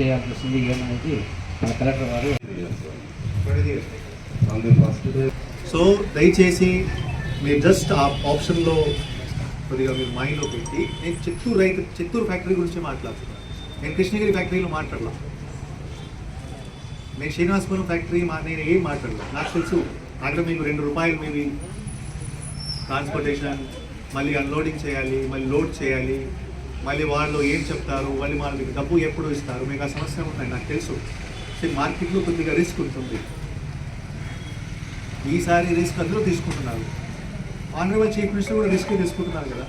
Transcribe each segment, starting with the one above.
చేయాల్సి ఏమనేది మన కలెక్టర్ వారు సో దయచేసి మీరు జస్ట్ ఆ ఆప్షన్లో కొద్దిగా మీరు మైండ్లో పెట్టి నేను చిత్తూరు రైతు చిత్తూరు ఫ్యాక్టరీ గురించి మాట్లాడుతున్నాను. నేను కృష్ణగిరి ఫ్యాక్టరీలో మాట్లాడలా. నేను శ్రీనివాసపురం ఫ్యాక్టరీ మా నేను ఏం మాట్లాడలా? నాకు తెలుసు. అక్కడ మీకు రెండు రూపాయలు మీరు ట్రాన్స్పోర్టేషన్ మళ్ళీ అన్లోడింగ్ చేయాలి మళ్ళీ లోడ్ చేయాలి. మళ్ళీ వాళ్ళు ఏం చెప్తారు? మళ్ళీ వాళ్ళు మీకు డబ్బు ఎప్పుడు ఇస్తారు? మీకు ఆ సమస్య ఉన్నాయి నాకు తెలుసు. సో మార్కెట్లో కొద్దిగా రిస్క్ ఉంటుంది. ఈసారి రిస్క్ అందరూ తీసుకుంటున్నారు. ఆనరబుల్ చీఫ్ మినిస్టర్ కూడా రిస్క్ తీసుకుంటున్నారు కదా.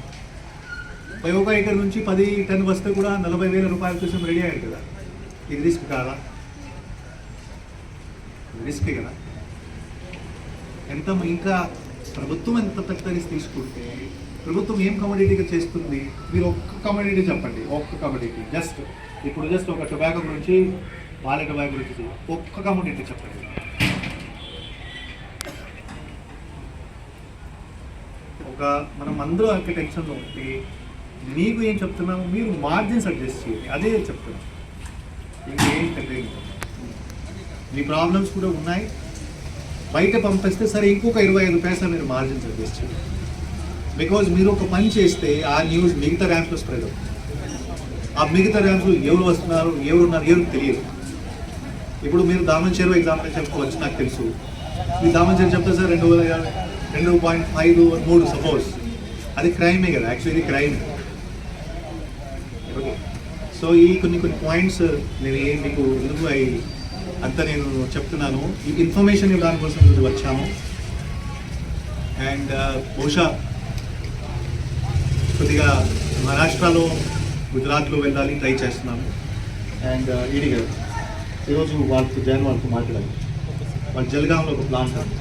పై ఒక ఎకర్ నుంచి పది టన్ వస్తే కూడా నలభై వేల రూపాయల కోసం రెడీ అయ్యారు కదా. ఇది రిస్క్ కాదా? రిస్క్ కదా. ఎంత ఇంకా ప్రభుత్వం ఎంత పెద్ద రిస్క్ తీసుకుంటే ప్రభుత్వం ఏం కమోడిటీగా చేస్తుంది? మీరు ఒక్క కమోడిటీ చెప్పండి. ఒక్క కమోడిటీ జస్ట్ ఇప్పుడు జస్ట్ ఒక టొబాకో గురించి వాళ్ళ టొబాకో గురించి ఒక్క కమోడిటీ చెప్పండి. ఒక మనం అందరూ అక్కడ టెన్షన్లో ఉంటే మీకు ఏం చెప్తున్నాము మీరు మార్జిన్స్ అడ్జస్ట్ చేయండి. అదే చెప్తున్నాం. ఇంకేం తెలియదు మీ ప్రాబ్లమ్స్ కూడా ఉన్నాయి. బయట పంపిస్తే సరే ఇంకొక ఇరవై ఐదు పైసా మీరు మార్జిన్స్ అడ్జస్ట్ చేయండి. బికాజ్ మీరు ఒక పని చేస్తే ఆ న్యూస్ మిగతా ర్యాంప్లో స్ప్రెడ్ అవుతుంది. ఆ మిగతా ర్యాంప్లో ఎవరు వస్తున్నారు ఎవరు ఉన్నారు ఎవరు తెలియదు. ఇప్పుడు మీరు దామన్ చెరువు ఎగ్జాంపుల్ చెప్పుకోవచ్చు నాకు తెలుసు. మీ దామన్ చెరువు చెప్తే సార్ రెండు వేల రెండు పాయింట్ ఫైవ్ మూడు సపోజ్ అది క్రైమే కదా యాక్చువల్లీ క్రైమ్ ఓకే సో ఈ కొన్ని కొన్ని పాయింట్స్ నేను ఏ- మీకు ఎందుకు అవి అంతా నేను చెప్తున్నాను. ఈ ఇన్ఫర్మేషన్ ఇవ్వడానికి కోసం వచ్చాము. అండ్ uh, బహుశా కొద్దిగా మహారాష్ట్రలో గుజరాత్లో వెళ్ళాలి ట్రై చేస్తున్నాము అండ్ uh, ఈడీ గారు ఈరోజు వాళ్ళతో జైన్ వాళ్ళతో మాట్లాడాలి వాళ్ళు జల్గాంలో ఒక ప్లాంట్ ఉంది.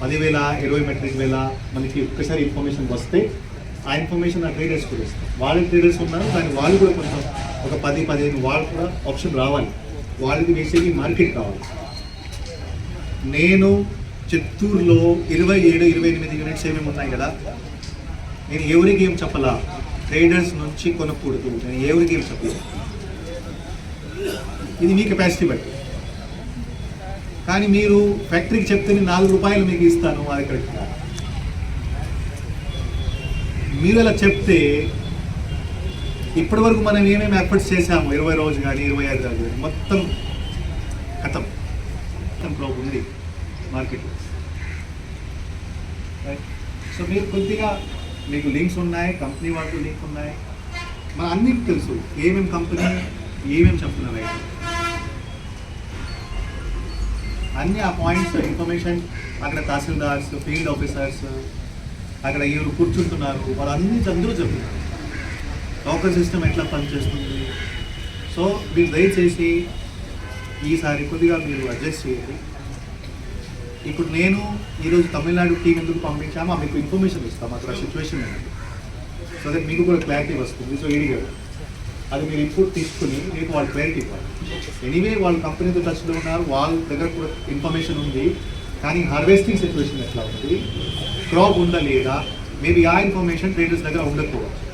పదివేల ఇరవై మెట్రిక్ వేల మనకి ఒక్కసారి ఇన్ఫర్మేషన్ వస్తే ఆ ఇన్ఫర్మేషన్ ఆ ట్రేడర్స్ కూడా ఇస్తారు వాళ్ళ ట్రేడర్స్ ఉన్నారు కానీ వాళ్ళు కూడా కొంచెం ఒక పది పదిహేను వాళ్ళు కూడా ఆప్షన్ రావాలి. వాళ్ళకి వేసేది మార్కెట్ కావాలి. నేను చిత్తూరులో ఇరవై ఏడు ఇరవై ఎనిమిది యూనిట్స్ ఏమేమి ఉన్నాయి కదా నేను ఎవరికి ఏం చెప్పలా? ట్రేడర్స్ నుంచి కొనకూడదు. నేను ఎవరికి ఏం చెప్పలేదు ఇది మీ కెపాసిటీ బట్టి. కానీ మీరు ఫ్యాక్టరీకి చెప్తే నేను నాలుగు రూపాయలు మీకు ఇస్తాను అది కరెక్ట్ కాదు మీరు అలా చెప్తే ఇప్పటి వరకు మనం ఏమేమి ఎఫర్ట్స్ చేసాము ఇరవై రోజు కానీ ఇరవై ఐదు రోజు కానీ మొత్తం కథం. మొత్తం ప్రాబ్లం ఉంది. మార్కెట్లో. సో మీరు కొద్దిగా మీకు లింక్స్ ఉన్నాయి కంపెనీ వాళ్ళకు లింక్ ఉన్నాయి. మన అన్నిటికి తెలుసు ఏమేమి కంపెనీ ఏమేమి చెప్తున్నారు అన్ని ఆ పాయింట్స్ ఇన్ఫర్మేషన్ అక్కడ తహసీల్దార్స్ ఫీల్డ్ ఆఫీసర్స్ అక్కడ ఎవరు కూర్చుంటున్నారు వాళ్ళన్నీ అందరూ చెప్తున్నారు. లోకల్ సిస్టమ్ ఎట్లా పనిచేస్తుంది? సో మీరు దయచేసి ఈసారి కొద్దిగా మీరు అడ్జస్ట్ చేయండి. ఇప్పుడు నేను ఈరోజు తమిళనాడు టీం ఎందుకు పంపించామో మీకు ఇన్ఫర్మేషన్ ఇస్తాం. అక్కడ సిచ్యువేషన్ ఏంటి? సో దట్ మీకు కూడా క్లారిటీ వస్తుంది. సో ఏడి గారు అది మీరు ఇన్పుట్ తీసుకుని మీకు వాళ్ళు క్లారిటీ ఇవ్వాలి. ఎనీవే వాళ్ళ కంపెనీతో టచ్లో ఉన్నారు. వాళ్ళ దగ్గర కూడా ఇన్ఫర్మేషన్ ఉంది. కానీ హార్వెస్టింగ్ సిచ్యువేషన్ ఎట్లా ఉంది? క్రాప్ ఉందా లేదా? మేబీ ఆ ఇన్ఫర్మేషన్ ట్రేడర్స్ దగ్గర ఉండకపోవచ్చు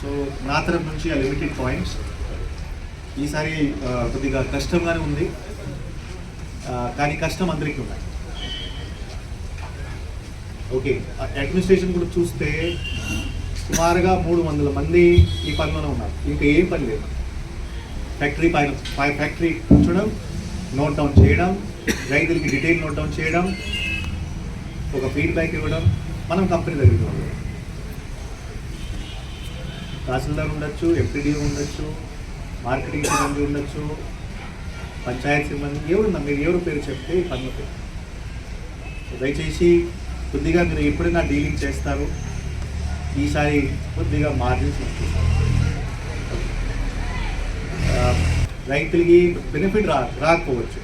సో నా తరఫు నుంచి ఆ లిమిటెడ్ పాయింట్స్ ఈసారి కొద్దిగా కష్టంగానే ఉంది. కానీ కష్టం అందరికీ ఉన్నాయి. ఓకే అడ్మినిస్ట్రేషన్ కూడా చూస్తే సుమారుగా మూడు వందల మంది ఈ పనిలోనే ఉన్నారు. ఇంకా ఏం పని లేదు. ఫ్యాక్టరీ పైన పై- ఫ్యాక్టరీ కూర్చోడం నోట్ డౌన్ చేయడం రైతులకి డీటెయిల్ నోట్ డౌన్ చేయడం ఒక ఫీడ్బ్యాక్ ఇవ్వడం మనం కంపెనీ దగ్గరికి వెళ్ళాలి తహసీల్దార్ ఉండొచ్చు ఎంపీడీ ఉండొచ్చు మార్కెటింగ్ సిబ్బంది ఉండొచ్చు పంచాయత్ సిబ్బంది ఎవరున్నా మీరు ఎవరు పేరు చెప్తే ఈ పనులు దయచేసి కొద్దిగా మీరు ఎప్పుడైనా డీలింగ్ చేస్తారు ఈసారి కొద్దిగా మార్జిన్స్ రైతులకి బెనిఫిట్ రా రాకపోవచ్చు.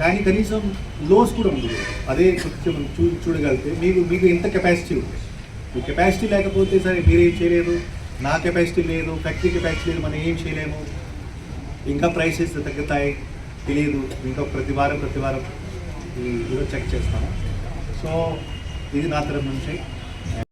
కానీ కనీసం లోస్ కూడా ఉంది. అదే కొంచెం చూ చూడగలిగితే మీకు మీకు ఎంత కెపాసిటీ ఉంది? మీ కెపాసిటీ లేకపోతే సరే మీరేం చేయలేదు నా కెపాసిటీ లేదు ఫ్యాక్టరీ కెపాసిటీ లేదు మనం ఏం చేయలేము. ఇంకా ప్రైసెస్ తగ్గుతాయి తెలియదు. ఇంకా ప్రతి వారం ప్రతి వారం ఈ ఈరోజు చెక్ చేస్తాను సో ఇది నా తరఫు నుంచి.